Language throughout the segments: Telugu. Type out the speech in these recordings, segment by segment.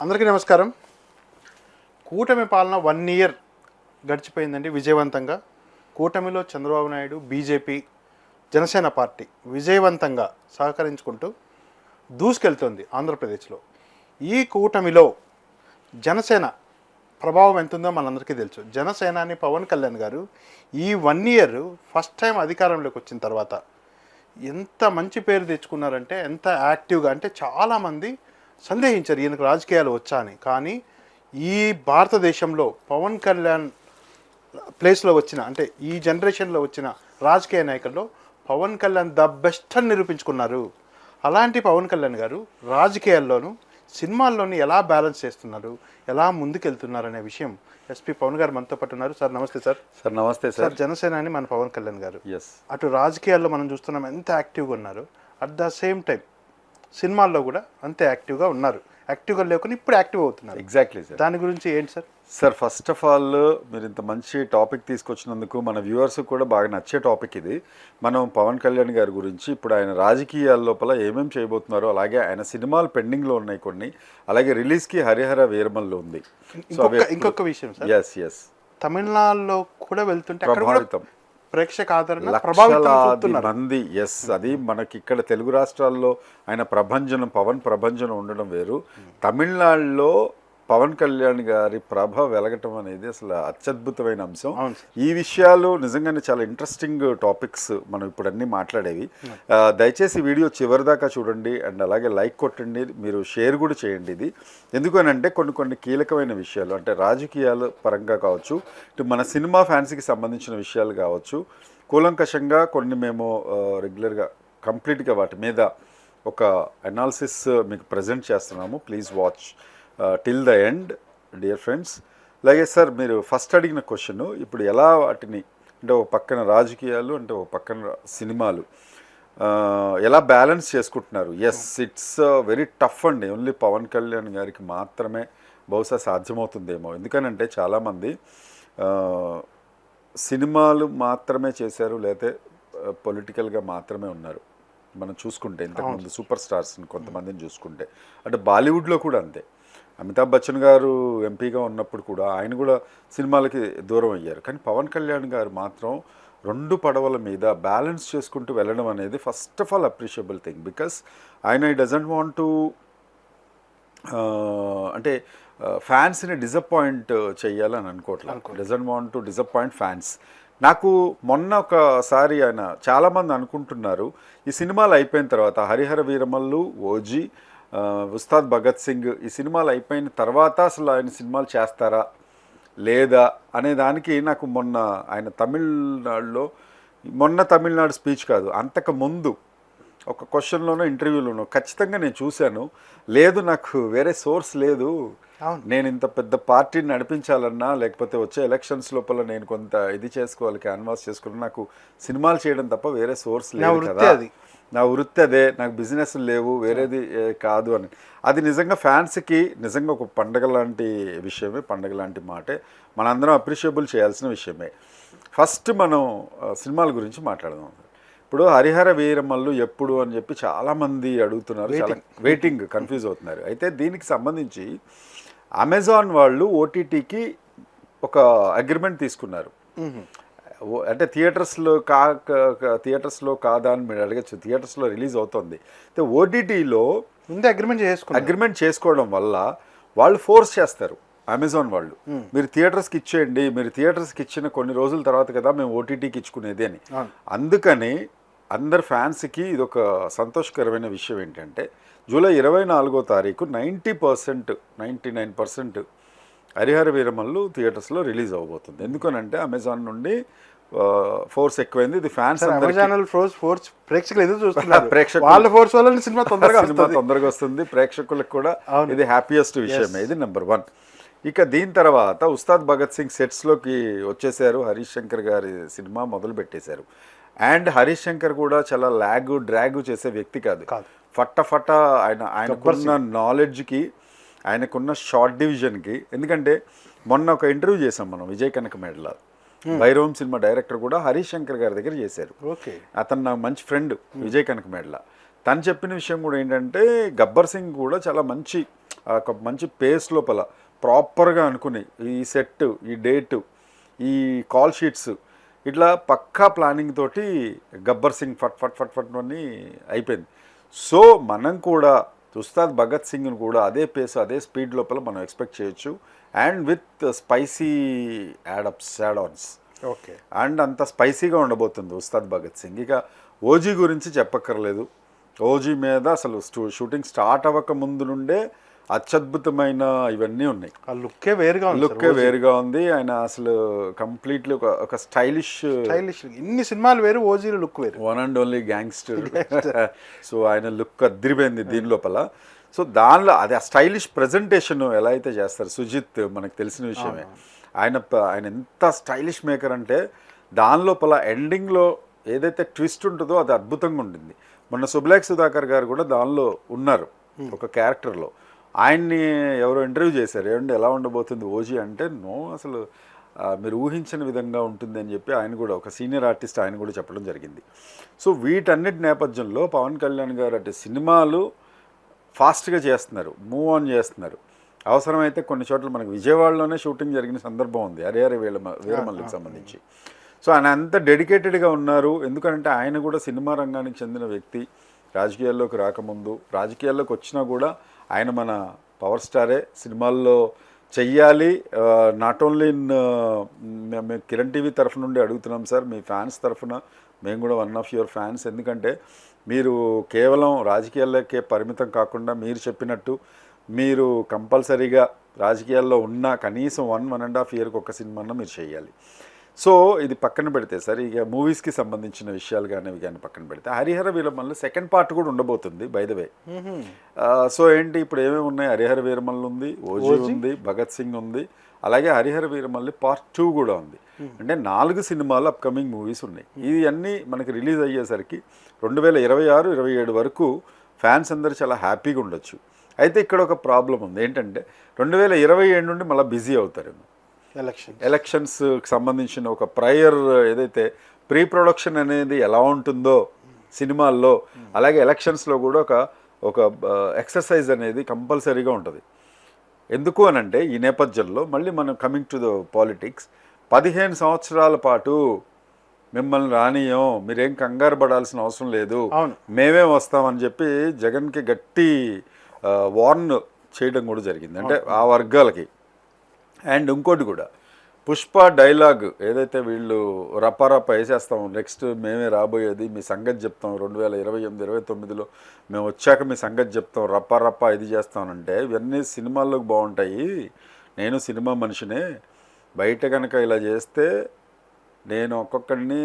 అందరికీ నమస్కారం. కూటమి పాలన వన్ ఇయర్ గడిచిపోయిందండి విజయవంతంగా. కూటమిలో చంద్రబాబు నాయుడు బీజేపీ జనసేన పార్టీ విజయవంతంగా సహకరించుకుంటూ దూసుకెళ్తోంది ఆంధ్రప్రదేశ్లో. ఈ కూటమిలో జనసేన ప్రభావం ఎంతుందో మనందరికీ తెలుసు. జనసేనాని పవన్ కళ్యాణ్ గారు ఈ వన్ ఇయర్ ఫస్ట్ టైం అధికారంలోకి వచ్చిన తర్వాత ఎంత మంచి పేరు తెచ్చుకున్నారంటే ఎంత యాక్టివ్గా అంటే చాలామంది సందేహించారు. ఈయనకు రాజకీయాలు వచ్చా అని కానీ ఈ భారతదేశంలో పవన్ కళ్యాణ్ ప్లేస్లో వచ్చిన అంటే ఈ జనరేషన్లో వచ్చిన రాజకీయ నాయకుల్లో పవన్ కళ్యాణ్ ద బెస్ట్ అని నిరూపించుకున్నారు. అలాంటి పవన్ కళ్యాణ్ గారు రాజకీయాల్లోనూ సినిమాల్లోని ఎలా బ్యాలెన్స్ చేస్తున్నారు ఎలా ముందుకెళ్తున్నారు అనే విషయం ఎస్పీ పవన్ గారు మనతో పాటు ఉన్నారు. సార్ నమస్తే సార్. సార్ నమస్తే సార్. జనసేన అని మన పవన్ కళ్యాణ్ గారు. ఎస్ అటు రాజకీయాల్లో మనం చూస్తున్నాం ఎంత యాక్టివ్గా ఉన్నారు. అట్ ద సేమ్ టైం సినిమాల్లో కూడా అంతే యాక్టివ్గా ఉన్నారు. యాక్టివ్గా లేకుండా ఇప్పుడు యాక్టివ్ అవుతున్నారు. ఎగ్జాక్ట్లీ సార్ దాని గురించి ఏంటి sir sir first of all మీరు ఇంత మంచి టాపిక్ తీసుకొచ్చినందుకు మన వ్యూవర్స్ కూడా బాగా నచ్చే టాపిక్ ఇది. మనం పవన్ కళ్యాణ్ గారి గురించి ఇప్పుడు ఆయన రాజకీయాల లోపల ఏమేమి చేయబోతున్నారో అలాగే ఆయన సినిమాలు పెండింగ్లో ఉన్నాయి కొన్ని అలాగే రిలీజ్కి హరిహర వీరమల్లో ఉంది. ఇంకొక ఇంకొక విషయం సార్ ఎస్ ఎస్ తమిళనాడులో కూడా వెళ్తుంటే ప్రభావితం. ప్రేక్షక ఆదరణ ప్రభావితం మంది ఎస్ అది మనకి ఇక్కడ తెలుగు రాష్ట్రాల్లో ఆయన ప్రభంజనం పవన్ ప్రభంజనం ఉండడం వేరు. తమిళనాడులో పవన్ కళ్యాణ్ గారి ప్రభ వెలగటం అనేది అసలు అత్యద్భుతమైన అంశం. ఈ విషయాలు నిజంగానే చాలా ఇంట్రెస్టింగ్ టాపిక్స్ మనం ఇప్పుడు అన్ని మాట్లాడేవి. దయచేసి వీడియో చివరిదాకా చూడండి అండ్ అలాగే లైక్ కొట్టండి మీరు షేర్ కూడా చేయండి ఇది. ఎందుకనంటే కొన్ని కొన్ని కీలకమైన విషయాలు అంటే రాజకీయాల పరంగా కావచ్చు ఇటు మన సినిమా ఫ్యాన్స్కి సంబంధించిన విషయాలు కావచ్చు కూలంకషంగా కొన్ని మేము రెగ్యులర్గా కంప్లీట్గా వాటి మీద ఒక అనాలిసిస్ మీకు ప్రజెంట్ చేస్తున్నాము. Please watch till the end dear friends అలాగే సార్ మీరు ఫస్ట్ అడిగిన క్వశ్చన్ ఇప్పుడు ఎలా వాటిని అంటే ఒక పక్కన రాజకీయాలు అంటే ఒక పక్కన సినిమాలు ఆ, ఎలా బ్యాలెన్స్ చేసుకుంటున్నారు? ఎస్ ఇట్స్ వెరీ టఫ్ అండి. ఓన్లీ పవన్ కళ్యాణ్ గారికి మాత్రమే బహుశా సాధ్యమవుతుందేమో. ఎందుకనంటే చాలామంది ఆ, సినిమాలు మాత్రమే చేశారు లేకపోతే పొలిటికల్గా మాత్రమే ఉన్నారు. మనం చూసుకుంటే ఇంతకుముందు సూపర్ స్టార్స్ని కొంతమందిని చూసుకుంటే. అంటే బాలీవుడ్లో కూడా అంతే. అమితాబ్ బచ్చన్ గారు ఎంపీగా ఉన్నప్పుడు కూడా ఆయన కూడా సినిమాలకి దూరం అయ్యారు. కానీ పవన్ కళ్యాణ్ గారు మాత్రం రెండు పడవల మీద బ్యాలెన్స్ చేసుకుంటూ వెళ్ళడం అనేది first of all appreciable thing because ఆయన ఈ డజంట్ వాంట్ టు అంటే ఫ్యాన్స్ని డిసప్పాయింట్ చేయాలని అనుకోవట్లేదు doesn't want to disappoint fans. నాకు మొన్న ఒకసారి ఆయన చాలామంది అనుకుంటున్నారు ఈ సినిమాలు అయిపోయిన తర్వాత హరిహర వీరమల్లు ఓజీ ఉస్తాద్ భగత్ సింగ్ ఈ సినిమాలు అయిపోయిన తర్వాత అసలు ఆయన సినిమాలు చేస్తారా? లేదా? అనే దానికి నాకు మొన్న ఆయన తమిళనాడులో మొన్న తమిళనాడు స్పీచ్ కాదు అంతకు ముందు ఒక క్వశ్చన్లోనో ఇంటర్వ్యూలోనో ఖచ్చితంగా నేను చూశాను. లేదు నాకు వేరే సోర్స్ లేదు. నేను ఇంత పెద్ద పార్టీని నడిపించాలన్నా లేకపోతే వచ్చే ఎలక్షన్స్ లోపల నేను కొంత ఇది చేసుకోవాలి క్యాన్వాస్ చేసుకోవాలి నాకు సినిమాలు చేయడం తప్ప వేరే సోర్స్ లేదు కదా. నా వృత్తి అదే నాకు బిజినెస్ లేవు వేరేది కాదు అని. అది నిజంగా ఫ్యాన్స్కి నిజంగా ఒక పండగ లాంటి విషయమే పండగ లాంటి మాటే. మనందరం అప్రిషియబుల్ చేయాల్సిన విషయమే. ఫస్ట్ మనం సినిమాల గురించి మాట్లాడదాం. ఇప్పుడు హరిహర వీరమల్లు ఎప్పుడు అని చెప్పి చాలామంది అడుగుతున్నారు. చాలా వెయిటింగ్ కన్ఫ్యూజ్ అవుతున్నారు. అయితే దీనికి సంబంధించి అమెజాన్ వాళ్ళు ఓటీటీకి ఒక అగ్రిమెంట్ తీసుకున్నారు. అంటే థియేటర్స్లో కా థియేటర్స్లో కాదా అని మీరు అడగచ్చు. థియేటర్స్లో రిలీజ్ అవుతుంది. అయితే ఓటీటీలో ముందే అగ్రిమెంట్ చేసుకున్నారు. అగ్రిమెంట్ చేసుకోవడం వల్ల వాళ్ళు ఫోర్స్ చేస్తారు అమెజాన్ వాళ్ళు. మీరు థియేటర్స్కి ఇచ్చేయండి మీరు థియేటర్స్కి ఇచ్చిన కొన్ని రోజుల తర్వాత కదా మేము ఓటీటీకి ఇచ్చుకునేది అని. అందుకని అందరు ఫ్యాన్స్కి ఇది ఒక సంతోషకరమైన విషయం ఏంటంటే జూలై ఇరవై నాలుగో తారీఖు ninety percent ninety nine percent Harihara Veeramallu థియేటర్స్లో రిలీజ్ అవబోతుంది ఎందుకనంటే అమెజాన్ నుండి ఫోర్స్ ఎక్కువైంది. ఇది ఫ్యాన్స్ ఫోర్స్ ఫోర్స్ ప్రేక్షకులు ఎదురు చూస్తున్నారు. ప్రేక్షకులు- వాళ్ళ ఫోర్స్ వల్ల సినిమా తొందరగా సినిమా వస్తుంది. తొందరగా వస్తుంది. ప్రేక్షకులకు కూడా. ఇది హ్యాపీయెస్ట్ విషయమే ఇది నెంబర్ వన్ ఇక దీని తర్వాత ఉస్తాద్ భగత్ సింగ్ సెట్స్లోకి వచ్చేసారు. హరీష్ శంకర్ గారి సినిమా మొదలు పెట్టేశారు అండ్ హరీష్ శంకర్ కూడా చాలా ల్యాగ్ డ్రాగ్ చేసే వ్యక్తి కాదు. ఫట్ట ఫట్ట ఆయన ఆయనకున్న నాలెడ్జ్కి ఆయనకున్న షార్ట్ డివిజన్కి ఎందుకంటే మొన్న ఒక ఇంటర్వ్యూ చేసాం మనం విజయ్ కనక మెడల. భైరవం సినిమా డైరెక్టర్ కూడా హరీష్ శంకర్ గారి దగ్గర చేశారు. ఓకే. అతను నా మంచి ఫ్రెండ్ విజయ్ కనక మేడల. తను చెప్పిన విషయం కూడా ఏంటంటే గబ్బర్ సింగ్ కూడా చాలా మంచి ఒక మంచి పేస్ లోపల ప్రాపర్గా అనుకుని ఈ సెట్ ఈ డేటు ఈ కాల్ షీట్స్ ఇట్లా పక్కా ప్లానింగ్ తోటి గబ్బర్ సింగ్ ఫట్ ఫట్ ఫట్ ఫట్ అని అయిపోయింది. సో మనం కూడా ఉస్తాద్ భగత్ సింగ్ని కూడా అదే పేస్ అదే స్పీడ్ లోపల మనం ఎక్స్పెక్ట్ చేయొచ్చు. అండ్ విత్ స్పైసీ యాడప్స్ యాడ్-ఆన్స్ ఓకే. అండ్ అంత స్పైసీగా ఉండబోతుంది ఉస్తాద్ భగత్ సింగ్. ఇక ఓజీ గురించి చెప్పక్కర్లేదు. ఓజీ మీద అసలు షూటింగ్ స్టార్ట్ అవ్వక ముందు నుండే అత్యద్భుతమైన ఇవన్నీ ఉన్నాయి. ఆ లుక్కే వేరుగా ఉంది లుక్ వేరుగా ఉంది. ఆయన అసలు కంప్లీట్లీ ఒక ఒక స్టైలిష్ స్టైలిష్ ఇన్ని సినిమాలు వేరు ఓజీలు లుక్ వేరు. One and only gangster. So ఆయన లుక్ అద్దరిపోయింది దీని లోపల. సో దానిలో అది ఆ స్టైలిష్ ప్రజెంటేషన్ ఎలా అయితే చేస్తారు సుజిత్ మనకు తెలిసిన విషయమే. ఆయన ఆయన ఎంత స్టైలిష్ మేకర్ అంటే దాని లోపల ఎండింగ్లో ఏదైతే ట్విస్ట్ ఉంటుందో అది అద్భుతంగా ఉంటుంది మొన్న సుబ్లాక్ సుధాకర్ గారు కూడా దానిలో ఉన్నారు ఒక క్యారెక్టర్లో. ఆయన్ని ఎవరో ఇంటర్వ్యూ చేశారు. ఏమంటే ఎలా ఉండబోతుంది ఓజీ అంటే నో అసలు మీరు ఊహించిన విధంగా ఉంటుంది అని చెప్పి ఆయన కూడా ఒక సీనియర్ ఆర్టిస్ట్ ఆయన కూడా చెప్పడం జరిగింది. సో వీటన్నిటి నేపథ్యంలో పవన్ కళ్యాణ్ గారు అంటే సినిమాలు ఫాస్ట్గా చేస్తున్నారు. మూవ్ ఆన్ చేస్తున్నారు. అవసరమైతే కొన్ని చోట్ల మనకు విజయవాడలోనే షూటింగ్ జరిగిన సందర్భం ఉంది. హరిహర వీళ్ళ వీరమల్లికి సంబంధించి. సో ఆయన అంత డెడికేటెడ్గా ఉన్నారు. ఎందుకంటే ఆయన కూడా సినిమా రంగానికి చెందిన వ్యక్తి. రాజకీయాల్లోకి రాకముందు రాజకీయాల్లోకి వచ్చినా కూడా ఆయన మన పవర్ స్టారే. సినిమాల్లో చెయ్యాలి. నాట్ ఓన్లీ ఇన్ మేము కిరణ్ టీవీ తరఫు నుండి అడుగుతున్నాం సార్ మీ ఫ్యాన్స్ తరఫున. మేము కూడా వన్ ఆఫ్ యువర్ ఫ్యాన్స్. ఎందుకంటే మీరు కేవలం రాజకీయాలకే పరిమితం కాకుండా మీరు చెప్పినట్టు మీరు కంపల్సరీగా రాజకీయాల్లో ఉన్న కనీసం వన్ వన్ అండ్ హాఫ్ ఇయర్కి ఒక సినిమాన్న మీరు చేయాలి సో ఇది పక్కన పెడితే సార్ ఇక మూవీస్కి సంబంధించిన విషయాలు కానీ కానీ పక్కన పెడితే హరిహర వీరమల్లు సెకండ్ పార్ట్ కూడా ఉండబోతుంది బై ద వే. సో ఏంటి ఇప్పుడు ఏమేమి ఉన్నాయి? హరిహర వీరమల్లు ఉంది ఓజీ ఉంది భగత్ సింగ్ ఉంది అలాగే హరిహర వీరమల్లి పార్ట్ టూ కూడా ఉంది. అంటే నాలుగు సినిమాలు అప్కమింగ్ మూవీస్ ఉన్నాయి. ఇది అన్నీ మనకి రిలీజ్ అయ్యేసరికి రెండు వేల ఇరవై ఆరు ఇరవై ఏడు వరకు ఫ్యాన్స్ అందరూ చాలా హ్యాపీగా ఉండొచ్చు. అయితే ఇక్కడ ఒక ప్రాబ్లం ఉంది. ఏంటంటే రెండు వేల ఇరవై ఏడు నుండి మళ్ళీ బిజీ అవుతారేమో. ఎలక్షన్ ఎలక్షన్స్కి సంబంధించిన ఒక ప్రయర్ ఏదైతే ప్రీ ప్రొడక్షన్ అనేది ఎలా ఉంటుందో సినిమాల్లో అలాగే ఎలక్షన్స్లో కూడా ఒక ఒక ఎక్సర్సైజ్ అనేది కంపల్సరీగా ఉంటుంది. ఎందుకు అనంటే ఈ నేపథ్యంలో మళ్ళీ మనం కమింగ్ టు ద పాలిటిక్స్ పదిహేను సంవత్సరాల పాటు మిమ్మల్ని రానియం మీరేం కంగారు పడాల్సిన అవసరం లేదు. మేమే వస్తామని చెప్పి జగన్కి గట్టి వార్న్ చేయడం కూడా జరిగింది. అంటే ఆ వర్గాలకి. అండ్ ఇంకోటి కూడా పుష్ప డైలాగ్ ఏదైతే వీళ్ళు రపారప్ప వేసేస్తాం నెక్స్ట్ మేమే రాబోయేది మీ సంగతి చెప్తాం రెండు వేల ఇరవై ఎనిమిది ఇరవై తొమ్మిదిలో మేము వచ్చాక మీ సంగతి చెప్తాం రపారప్ప ఇది చేస్తామంటే ఇవన్నీ సినిమాల్లోకి బాగుంటాయి. నేను సినిమా మనిషినే బయట కనుక ఇలా చేస్తే నేను ఒక్కొక్కడిని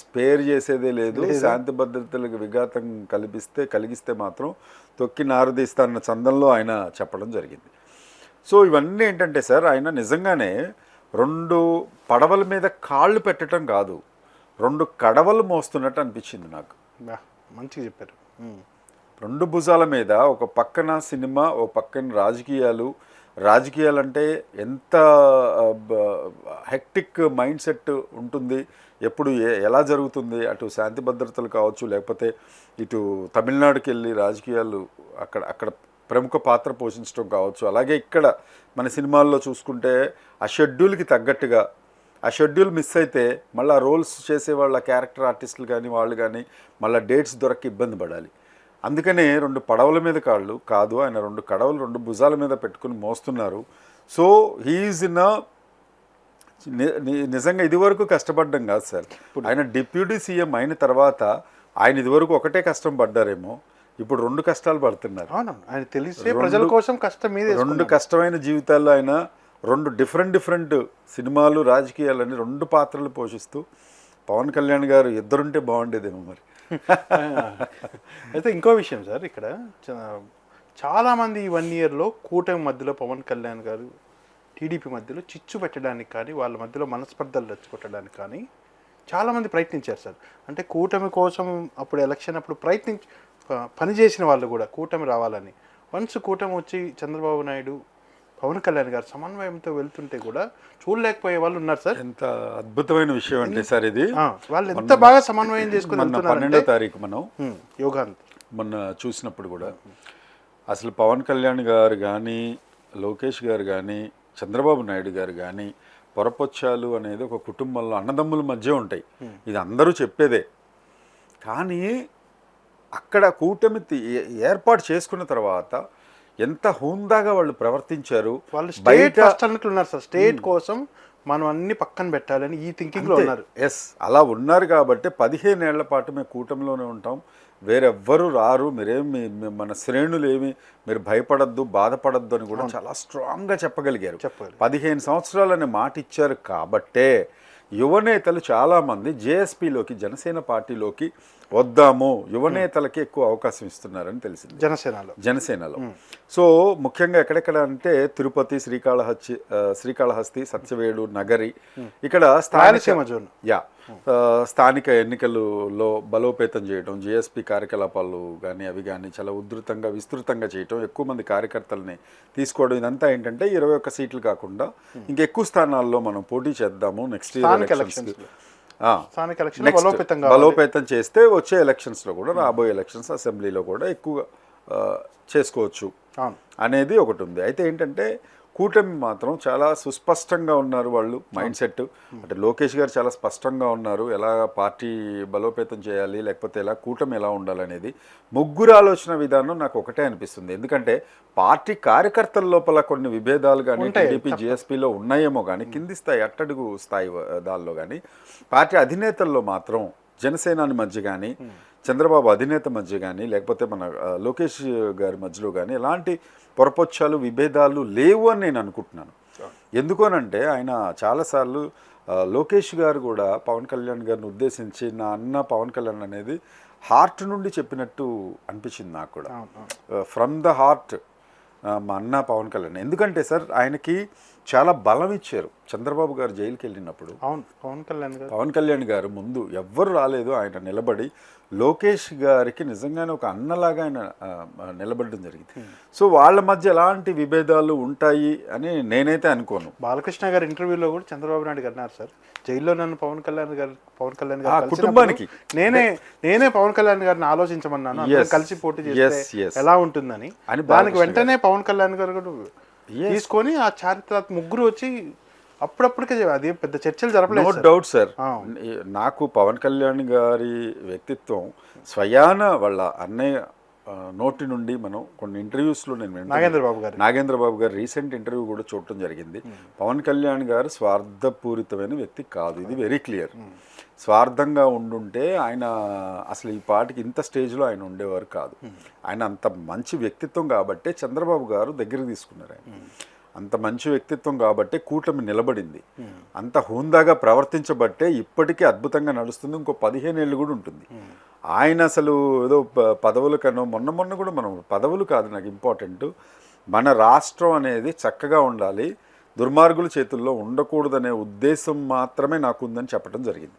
స్పేర్ చేసేదే లేదు శాంతి భద్రతలకు విఘాతం కల్పిస్తే కలిగిస్తే మాత్రం తొక్కి నారదీస్తాన్న చందంలో ఆయన చెప్పడం జరిగింది. సో ఇవన్నీ ఏంటంటే సార్ ఆయన నిజంగానే రెండు పడవల మీద కాళ్ళు పెట్టడం కాదు రెండు కడవలు మోస్తున్నట్టు అనిపించింది నాకు. మంచిగా చెప్పారు. రెండు భుజాల మీద ఒక పక్కన సినిమా ఓ పక్కన రాజకీయాలు. రాజకీయాలు అంటే ఎంత హెక్టిక్ మైండ్ సెట్ ఉంటుంది ఎప్పుడు ఏ- ఎలా జరుగుతుంది అటు శాంతి భద్రతలు కావచ్చు లేకపోతే ఇటు తమిళనాడుకి వెళ్ళి రాజకీయాలు అక్కడ అక్కడ ప్రముఖ పాత్ర పోషించడం కావచ్చు. అలాగే ఇక్కడ మన సినిమాల్లో చూసుకుంటే ఆ షెడ్యూల్కి తగ్గట్టుగా ఆ షెడ్యూల్ మిస్ అయితే మళ్ళీ ఆ రోల్స్ చేసే వాళ్ళ క్యారెక్టర్ ఆర్టిస్టులు కానీ వాళ్ళు కానీ మళ్ళీ డేట్స్ దొరక్క ఇబ్బంది పడాలి. అందుకనే రెండు పడవల మీద కాళ్ళు కాదు ఆయన రెండు కడవలు రెండు భుజాల మీద పెట్టుకుని మోస్తున్నారు. సో హీఈస్ ఇన్ నిజంగా ఇదివరకు కష్టపడ్డం కాదు సార్. ఆయన డిప్యూటీ సీఎం అయిన తర్వాత ఆయన ఇదివరకు ఒకటే కష్టం పడ్డారేమో. ఇప్పుడు రెండు కష్టాలు పడుతున్నారు. అవునవును. ఆయన తెలిసే ప్రజల కోసం కష్టం మీద రెండు కష్టమైన జీవితాల్లో ఆయన రెండు డిఫరెంట్ డిఫరెంట్ సినిమాలు రాజకీయాలని రెండు పాత్రలు పోషిస్తూ పవన్ కళ్యాణ్ గారు ఇద్దరుంటే బాగుండేదేమో మరి. అయితే ఇంకో విషయం సార్ ఇక్కడ చాలామంది ఈ వన్ ఇయర్లో కూటమి మధ్యలో పవన్ కళ్యాణ్ గారు టీడీపీ మధ్యలో చిచ్చు పెట్టడానికి కానీ వాళ్ళ మధ్యలో మనస్పర్ధలు రెచ్చగొట్టడానికి కానీ చాలామంది ప్రయత్నించారు సార్. అంటే కూటమి కోసం అప్పుడు ఎలక్షన్ అప్పుడు ప్రయత్నించి పనిచేసిన వాళ్ళు కూడా కూటమి రావాలని. వన్స్ కూటమి వచ్చి చంద్రబాబు నాయుడు పవన్ కళ్యాణ్ గారు సమన్వయంతో వెళ్తుంటే కూడా చూడలేకపోయే వాళ్ళు ఉన్నారు సార్. ఎంత అద్భుతమైన విషయం అంటే సార్ ఇది. వాళ్ళు ఎంత బాగా సమన్వయం చేసుకుని పన్నెండో తారీఖు మనం యోగాంత్. మొన్న చూసినప్పుడు కూడా అసలు పవన్ కళ్యాణ్ గారు కానీ లోకేష్ గారు కానీ చంద్రబాబు నాయుడు గారు కానీ పొరపొచ్చాలు అనేది ఒక కుటుంబంలో అన్నదమ్ముల మధ్య ఉంటాయి. ఇది అందరూ చెప్పేదే. కానీ అక్కడ కూటమి ఏర్పాటు చేసుకున్న తర్వాత ఎంత హుందాగా వాళ్ళు ప్రవర్తించారు? వాళ్ళు స్టేట్ ఫస్ట్ అన్నట్లున్నారు సార్. స్టేట్ కోసం మనం అన్ని పక్కన పెట్టాలని ఈ థింకింగ్లో ఉన్నారు. ఎస్ అలా ఉన్నారు కాబట్టి పదిహేను ఏళ్ళ పాటు మేము కూటమిలోనే ఉంటాం. వేరెవ్వరు రారు. మీరేం మన శ్రేణులు ఏమి మీరు భయపడద్దు బాధపడద్దు అని కూడా చాలా స్ట్రాంగ్గా చెప్పగలిగారు. పదిహేను సంవత్సరాలు అనే మాట ఇచ్చారు కాబట్టే యువనేతలు చాలామంది జేఎస్పీలోకి జనసేన పార్టీలోకి వద్దాము. యువనేతలకి ఎక్కువ అవకాశం ఇస్తున్నారని తెలిసింది. జనసేనలో. జనసేనలో. సో ముఖ్యంగా ఎక్కడెక్కడ అంటే తిరుపతి శ్రీకాళహస్తి శ్రీకాళహస్తి సత్యవేడు నగరి. ఇక్కడ స్థానిక యా స్థానిక ఎన్నికలలో బలోపేతం చేయడం జిఎస్పి కార్యకలాపాలు కానీ అవి కానీ చాలా ఉధృతంగా విస్తృతంగా చేయటం ఎక్కువ మంది కార్యకర్తల్ని తీసుకోవడం ఇదంతా ఏంటంటే ఇరవై ఒక్క సీట్లు కాకుండా ఇంకెక్కువ స్థానాల్లో మనం పోటీ చేద్దాము నెక్స్ట్ ఇయర్ ఎలక్షన్స్ బలోపేతం చేస్తే వచ్చే ఎలక్షన్స్లో కూడా రాబోయే ఎలక్షన్స్ అసెంబ్లీలో కూడా ఎక్కువ చేసుకోవచ్చు అనేది ఒకటి ఉంది. అయితే ఏంటంటే కూటమి మాత్రం చాలా సుస్పష్టంగా ఉన్నారు వాళ్ళు మైండ్ సెట్. అంటే లోకేష్ గారు చాలా స్పష్టంగా ఉన్నారు ఎలా పార్టీ బలోపేతం చేయాలి లేకపోతే ఎలా కూటమి ఎలా ఉండాలనేది. ముగ్గురు ఆలోచన విధానం నాకు ఒకటే అనిపిస్తుంది. ఎందుకంటే పార్టీ కార్యకర్తల లోపల కొన్ని విభేదాలు కానీ టీడీపీ జిఎస్పీలో ఉన్నాయేమో కానీ కింది స్థాయి అట్టడుగు స్థాయి దానిలో కానీ పార్టీ అధినేతల్లో మాత్రం జనసేనాని మధ్య కానీ చంద్రబాబు అధినేత మధ్య కానీ లేకపోతే మన లోకేష్ గారి మధ్యలో కానీ ఎలాంటి పొరపొచ్చాలు విభేదాలు లేవు అని నేను అనుకుంటున్నాను. ఎందుకోనంటే ఆయన చాలాసార్లు లోకేష్ గారు కూడా పవన్ కళ్యాణ్ గారిని ఉద్దేశించి నా అన్న పవన్ కళ్యాణ్ అనేది హార్ట్ నుండి చెప్పినట్టు అనిపించింది నాకు కూడా. ఫ్రమ్ ద హార్ట్ మా అన్న పవన్ కళ్యాణ్. ఎందుకంటే సార్ ఆయనకి చాలా బలం ఇచ్చారు. చంద్రబాబు గారు జైలుకి వెళ్ళినప్పుడు అవును పవన్ కళ్యాణ్ గారు. పవన్ కళ్యాణ్ గారు ముందు ఎవ్వరు రాలేదు ఆయన నిలబడి లోకేష్ గారికి నిజంగానే ఒక అన్నలాగా ఆయన నిలబడడం జరిగింది. సో వాళ్ళ మధ్య ఎలాంటి విభేదాలు ఉంటాయి అని నేనైతే అనుకోను. బాలకృష్ణ గారి ఇంటర్వ్యూలో కూడా చంద్రబాబు నాయుడు గారు అన్నారు సార్. జైల్లో నన్ను పవన్ కళ్యాణ్ గారు పవన్ కళ్యాణ్ గారు కుటుంబానికి. నేనే నేనే పవన్ కళ్యాణ్ గారిని ఆలోచించమన్నాను. కలిసి పోటీ చేస్తే. ఎలా ఉంటుందని. అని దానికి వెంటనే పవన్ కళ్యాణ్ గారు కూడా తీసుకొని ఆ చారిత్రాత్మక ముగ్గురు వచ్చి అప్పుడప్పటికే అది పెద్ద చర్చలు నో జరపలేదు సార్. Doubt sir. నాకు పవన్ కళ్యాణ్ గారి వ్యక్తిత్వం స్వయాన వాళ్ళ అన్నయ్య నోటి నుండి మనం కొన్ని ఇంటర్వ్యూస్లో నేను వింటున్నాను. నాగేంద్ర బాబు గారు నాగేంద్ర బాబు గారు రీసెంట్ ఇంటర్వ్యూ కూడా చూడటం జరిగింది. పవన్ కళ్యాణ్ గారు స్వార్థపూరితమైన వ్యక్తి కాదు. ఇది వెరీ క్లియర్ స్వార్థంగా ఉండుంటే ఆయన అసలు ఈ పాటికి ఇంత స్టేజ్లో ఆయన ఉండేవారు కాదు. ఆయన అంత మంచి వ్యక్తిత్వం కాబట్టే చంద్రబాబు గారు దగ్గరికి తీసుకున్నారు ఆయన. అంత మంచి వ్యక్తిత్వం కాబట్టే కూటమి నిలబడింది. అంత హుందాగా ప్రవర్తించబట్టే ఇప్పటికీ అద్భుతంగా నడుస్తుంది. ఇంకో పదిహేను ఏళ్ళు కూడా ఉంటుంది. ఆయన అసలు ఏదో పదవుల కన్నా మొన్న మొన్న కూడా మనం పదవులు కాదు నాకు ఇంపార్టెంట్. మన రాష్ట్రం అనేది చక్కగా ఉండాలి. దుర్మార్గుల చేతుల్లో ఉండకూడదనే ఉద్దేశం మాత్రమే నాకు ఉందని చెప్పడం జరిగింది.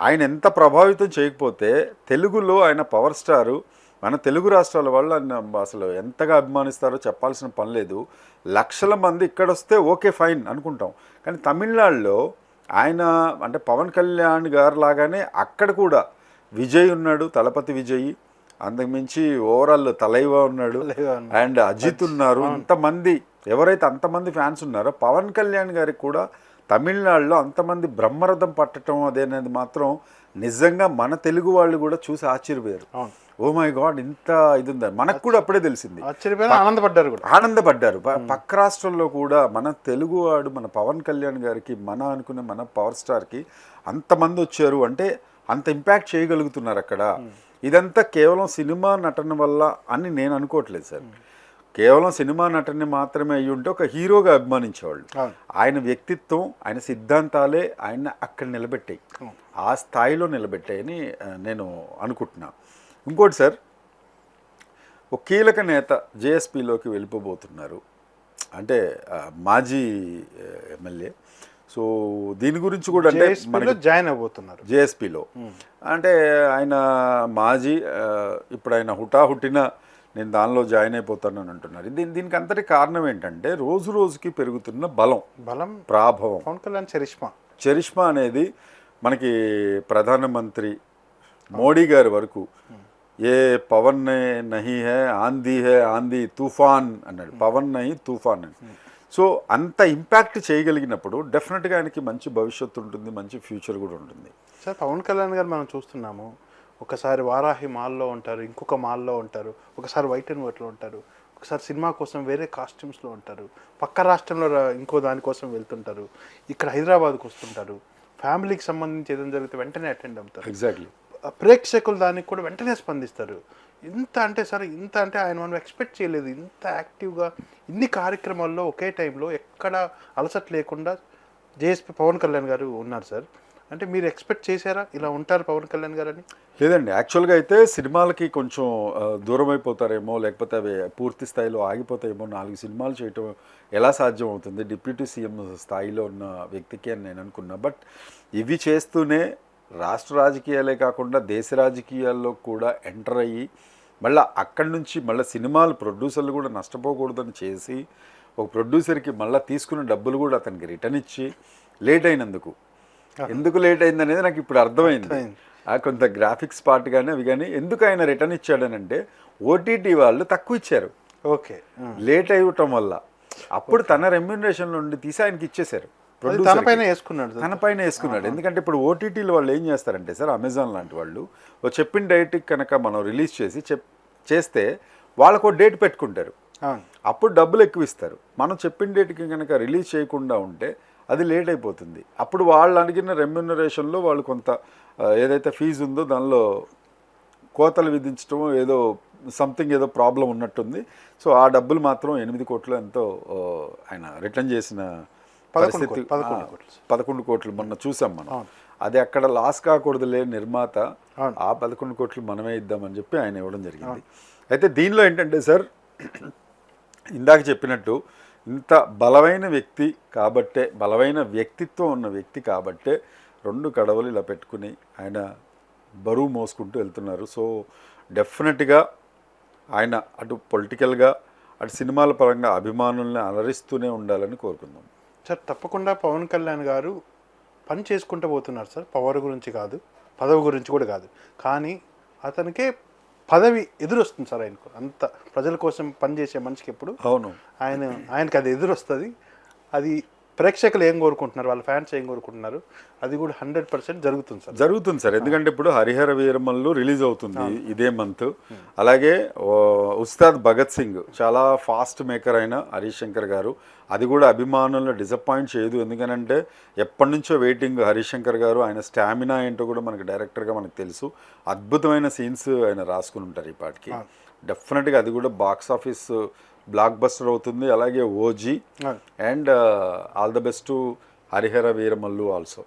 ఆయన ఎంత ప్రభావితం చేయకపోతే తెలుగులో ఆయన పవర్ స్టారు. మన తెలుగు రాష్ట్రాల వాళ్ళు ఆయన అసలు ఎంతగా అభిమానిస్తారో చెప్పాల్సిన పని లేదు. లక్షల మంది ఇక్కడ వస్తే ఓకే ఫైన్ అనుకుంటాం. కానీ తమిళనాడులో ఆయన అంటే పవన్ కళ్యాణ్ గారు లాగానే అక్కడ కూడా విజయ్ ఉన్నాడు తలపతి విజయ్. అంతకుమించి ఓవరాల్ తలైవా ఉన్నాడు. తలైవా ఉన్నాడు. అండ్ అజిత్ ఉన్నారు. ఇంతమంది ఎవరైతే అంతమంది ఫ్యాన్స్ ఉన్నారో పవన్ కళ్యాణ్ గారికి కూడా తమిళనాడులో అంతమంది బ్రహ్మరథం పట్టడం అదేనేది మాత్రం నిజంగా మన తెలుగు వాళ్ళు కూడా చూసి ఆశ్చర్యపోయారు. ఓ మై గాడ్ ఇంత ఇది ఉందని మనకు కూడా అప్పుడే తెలిసింది. ఆనందపడ్డారు కూడా. ఆనందపడ్డారు. పక్క రాష్ట్రంలో కూడా మన తెలుగువాడు మన పవన్ కళ్యాణ్ గారికి మన అనుకునే మన పవర్ స్టార్కి అంతమంది వచ్చారు. అంటే అంత ఇంపాక్ట్ చేయగలుగుతున్నారు అక్కడ. ఇదంతా కేవలం సినిమా నటన వల్ల అని నేను అనుకోవట్లేదు సార్. కేవలం సినిమా నటన మాత్రమే అయ్యి ఉంటే ఒక హీరోగా అభిమానించేవాళ్ళు. ఆయన వ్యక్తిత్వం ఆయన సిద్ధాంతాలే ఆయన అక్కడ నిలబెట్టాయి. ఆ స్థాయిలో నిలబెట్టాయని నేను అనుకుంటున్నా. ఇంకోటి సార్ ఒక కీలక నేత జేఎస్పీలోకి వెళ్ళిపోబోతున్నారు. అంటే మాజీ ఎమ్మెల్యే. సో దీని గురించి కూడా అంటే జాయిన్ అవబోతున్నారు జేఎస్పీలో. అంటే ఆయన మాజీ ఇప్పుడు ఆయన హుటాహుటిన నేను దానిలో జాయిన్ అయిపోతానని అంటున్నారు. దీని దీనికి అంతటి కారణం ఏంటంటే రోజు రోజుకి పెరుగుతున్న బలం బలం ప్రాభవం. పవన్ కళ్యాణ్ చరిష్మా. చరిష్మా అనేది మనకి ప్రధానమంత్రి మోడీ గారి వరకు ఏ పవన్ నహి హే ఆంధీ హే ఆంధీ తుఫాన్ అన్నాడు. పవన్ నహి తుఫాన్ అని. సో అంత ఇంపాక్ట్ చేయగలిగినప్పుడు డెఫినెట్గా ఆయనకి మంచి భవిష్యత్తు ఉంటుంది మంచి ఫ్యూచర్ కూడా ఉంటుంది. సార్ పవన్ కళ్యాణ్ గారు మనం చూస్తున్నాము. ఒకసారి వారాహి మాల్లో ఉంటారు ఇంకొక మాల్లో ఉంటారు ఒకసారి వైట్ అండ్ వైట్లో ఉంటారు ఒకసారి సినిమా కోసం వేరే కాస్ట్యూమ్స్లో ఉంటారు పక్క రాష్ట్రంలో ఇంకో దానికోసం వెళ్తుంటారు ఇక్కడ హైదరాబాద్కి వస్తుంటారు ఫ్యామిలీకి సంబంధించి ఏదైనా జరిగితే వెంటనే అటెండ్ అవుతారు. ఎగ్జాక్ట్లీ ప్రేక్షకులు దానికి కూడా వెంటనే స్పందిస్తారు. ఇంత అంటే సరే ఇంత అంటే ఆయన మనం ఎక్స్పెక్ట్ చేయలేదు. ఇంత యాక్టివ్గా ఇన్ని కార్యక్రమాల్లో ఒకే టైంలో ఎక్కడ అలసట లేకుండా జేఎస్పీ పవన్ కళ్యాణ్ గారు ఉన్నారు సార్. అంటే మీరు ఎక్స్పెక్ట్ చేశారా? ఇలా ఉంటారు పవన్ కళ్యాణ్ గారని? లేదండి. యాక్చువల్గా అయితే సినిమాలకి కొంచెం దూరం అయిపోతారేమో లేకపోతే అవి పూర్తి స్థాయిలో ఆగిపోతాయేమో నాలుగు సినిమాలు చేయటం ఎలా సాధ్యం అవుతుంది డిప్యూటీ సీఎం స్థాయిలో ఉన్న వ్యక్తికి అని నేను అనుకున్నా. బట్ ఇవి చేస్తూనే రాష్ట్ర రాజకీయాలే కాకుండా దేశ రాజకీయాల్లో కూడా ఎంటర్ అయ్యి మళ్ళీ అక్కడి నుంచి మళ్ళీ సినిమాలు ప్రొడ్యూసర్లు కూడా నష్టపోకూడదని చేసి ఒక ప్రొడ్యూసర్కి మళ్ళీ తీసుకున్న డబ్బులు కూడా అతనికి రిటర్న్ ఇచ్చి లేట్ అయినందుకు ఎందుకు లేట్ అయింది అనేది నాకు ఇప్పుడు అర్థమైంది. కొంత గ్రాఫిక్స్ పార్ట్ కానీ అవి కానీ ఎందుకు ఆయన రిటర్న్ ఇచ్చాడనంటే ఓటీటీ వాళ్ళు తక్కువ ఇచ్చారు. ఓకే. లేట్ అయ్యటం వల్ల. అప్పుడు తన రెమ్యూనరేషన్ నుండి తీసి ఆయనకి ఇచ్చేశారు. తన. పైన వేసుకున్నాడు తన పైన వేసుకున్నాడు. ఎందుకంటే ఇప్పుడు ఓటీటీలు వాళ్ళు ఏం చేస్తారంటే సార్ అమెజాన్ లాంటి వాళ్ళు ఓ చెప్పిన డేట్కి కనుక మనం రిలీజ్ చేసి చెప్ చేస్తే వాళ్ళకు డేట్ పెట్టుకుంటారు. అప్పుడు డబ్బులు ఎక్కువ ఇస్తారు. మనం చెప్పిన డేట్కి కనుక రిలీజ్ చేయకుండా ఉంటే అది లేట్ అయిపోతుంది. అప్పుడు వాళ్ళు అడిగిన రెమ్యూనరేషన్లో వాళ్ళు కొంత ఏదైతే ఫీజు ఉందో దానిలో కోతలు విధించడం ఏదో సంథింగ్ ఏదో ప్రాబ్లం ఉన్నట్టుంది. సో ఆ డబ్బులు మాత్రం ఎనిమిది కోట్లు ఎంతో ఆయన రిటర్న్ చేసిన పరిస్థితి. పదకొండు కోట్లు. మొన్న చూసాం మనం. అది అక్కడ లాస్ కాకూడదులే నిర్మాత. ఆ పదకొండు కోట్లు మనమే ఇద్దామని చెప్పి ఆయన ఇవ్వడం జరిగింది. అయితే దీనిలో ఏంటంటే సార్ ఇందాక చెప్పినట్టు ఇంత బలమైన వ్యక్తి కాబట్టే బలమైన వ్యక్తిత్వం ఉన్న వ్యక్తి కాబట్టే రెండు కడవలు ఇలా పెట్టుకుని ఆయన బరువు మోసుకుంటూ వెళ్తున్నారు. సో డెఫినెట్గా ఆయన అటు పొలిటికల్గా అటు సినిమాల పరంగా అభిమానుల్ని అలరిస్తూనే ఉండాలని కోరుకుందాం. సార్ తప్పకుండా పవన్ కళ్యాణ్ గారు పని చేసుకుంటూ పోతున్నారు సార్. పవర్ గురించి కాదు పదవి గురించి కూడా కాదు. కానీ అతనికే పదవి ఎదురొస్తుంది సార్ ఆయనకు. అంత ప్రజల కోసం పనిచేసే మనిషికి ఎప్పుడు. అవును. ఆయన ఆయనకి అది ఎదురొస్తుంది. అది ప్రేక్షకులు ఏం కోరుకుంటున్నారు? వాళ్ళ ఫ్యాన్స్ ఏం కోరుకుంటున్నారు? అది కూడా హండ్రెడ్ పర్సెంట్ జరుగుతుంది సార్. జరుగుతుంది సార్. ఎందుకంటే ఇప్పుడు హరిహర వీరమల్లు రిలీజ్ అవుతుంది ఇదే మంత్. అలాగే ఉస్తాద్ భగత్ సింగ్ చాలా ఫాస్ట్ మేకర్ అయిన హరీష్ శంకర్ గారు. అది కూడా అభిమానులను డిసప్పాయింట్ చేయదు. ఎందుకనంటే ఎప్పటి నుంచో వెయిటింగ్ హరీష్ శంకర్ గారు. ఆయన స్టామినా ఏంటో కూడా మనకి డైరెక్టర్గా మనకు తెలుసు. అద్భుతమైన సీన్స్ ఆయన రాసుకుని ఉంటారు ఈ పాటికి. డెఫినెట్గా అది కూడా బాక్స్ ఆఫీస్ బ్లాక్ బస్టర్ అవుతుంది అలాగే OG. And all the best Harihara Veeramallu also